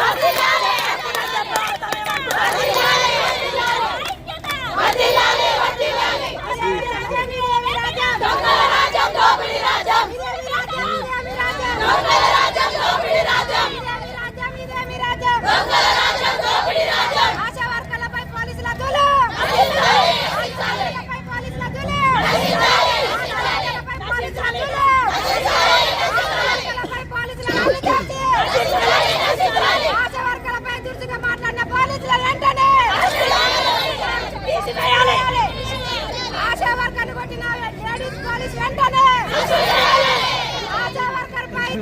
ఆశా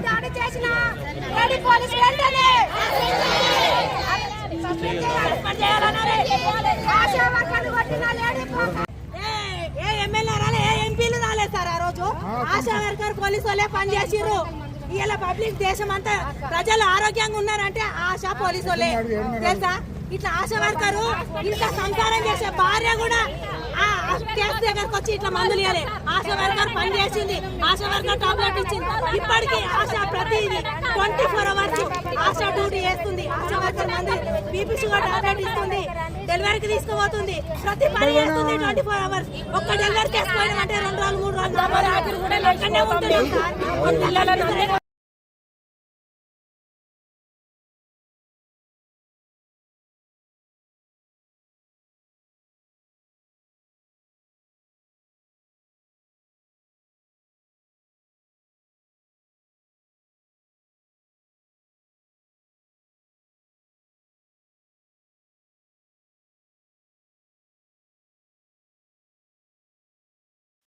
దాడి చేసిన lady police వెంటనే పోలీస్ ఏ ఎమ్మెల్యే రాలే ఏ ఎంపీలు రాలేదు సార్ ఆ రోజు? ఆశా వర్కర్ పోలీసు వాళ్ళే పనిచేసిర్రు. ఇలా పబ్లిక్ దేశం అంతా ప్రజలు ఆరోగ్యంగా ఉన్నారంటే ఆశా పోలీసు వాళ్ళే. తెలుసా? ఇట్లా ఆశా వర్కరు ఇంత సంసారం చేసే భార్య కూడా కేసు దగ్గరకు వచ్చి ఇట్లా మందులు ఇవ్వాలి ఆశా వర్కర్ పని చేసింది. ఆశా వర్కర్ టాబ్లెట్ ఇచ్చింది. ఇప్పటికీ ఆశా ప్రతిదీ twenty four hours ASHA duty చేస్తుంది. ఆశా వర్కర్ మంది బీపీ షుగర్ టాబ్లెట్ ఇస్తుంది. డెలివరీకి తీసుకుపోతుంది. ప్రతి పని చేస్తుంది ట్వంటీ ఫోర్ అవర్స్ ఒక్క డెలివరీ చేసుకోవడం రెండు రోజులు మూడు రోజులు. అక్కడనే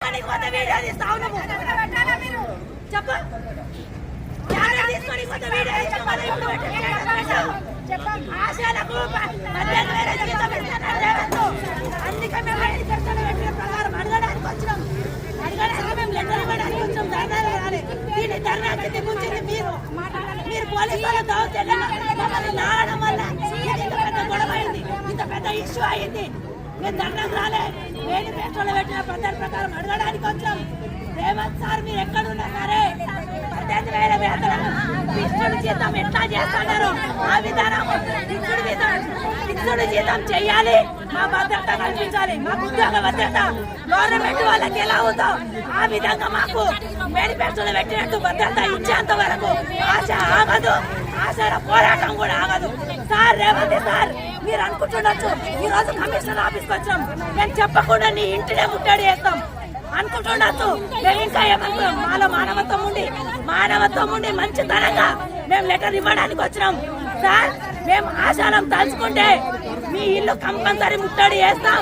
సార్. పోతే వీడియో తీస్తావు నువ్వు. చెప్పు తీసుకొని పోతే వీడియో ఇప్పుడు జీతం ఇస్తున్నారు రేవంత్. అందుకే మేము ఐదు పెట్టిన ప్రకారం అడగడానికి వచ్చినాం. అడగడానికి మేము లెటర్ ఇవ్వడానికి వచ్చాం. దీన్ని ధర్నాకి దిగుంచింది మీరు. మీరు పోలీసు వాళ్ళ దౌర్జన్యం మమ్మల్ని నాగడం వల్ల ఇంత పెద్ద గొడవ అయింది ఇంత పెద్ద ఇష్యూ అయింది మేము దండం రాలే. వేడి పెట్రోల్ పెట్టిన పద్ధతి ప్రకారం అడగడానికి వచ్చాం. రేవంత్ సార్ మీరు ఎక్కడున్నా సరే పద్దెనిమిది వేల వేతనం ఫిక్స్డ్ జీతం ఎట్లా చేస్తున్నారు? ఆ విధానం ఫిక్స్డ్ జీతం ఫిక్స్డ్ జీతం చెయ్యాలి మా భద్రత కల్పించాలి. మా ఉద్యోగ భద్రత. గవర్నమెంట్ వాళ్ళకి ఎలా ఉందో ఆ విధంగా మాకు మేడి పెట్రోల్ పెట్టినట్టు భద్రత ఇచ్చేంత వరకు ఆశ ఆగదు. ఆశల పోరాటం కూడా ఆగదు. సార్ రేవంత్ సార్ మీరు అనుకుంటుండొచ్చు. ఈ రోజు కమిషనర్ ఆఫీస్కి వచ్చాం. మేము చెప్పకుండా నీ ఇంటినే ముట్టడి చేస్తాం. అనుకుంటుండొచ్చు. మేము ఇంకా ఏమనుకున్నాం మాలో మానవత్వం ఉండి మానవత్వం ఉండి మంచితనంగా మేము లెటర్ ఇవ్వడానికి వచ్చినాం. సార్ మేము ఆశాలం తలుచుకుంటే మీ ఇల్లు కంపల్సరీ ముట్టడి చేస్తాం.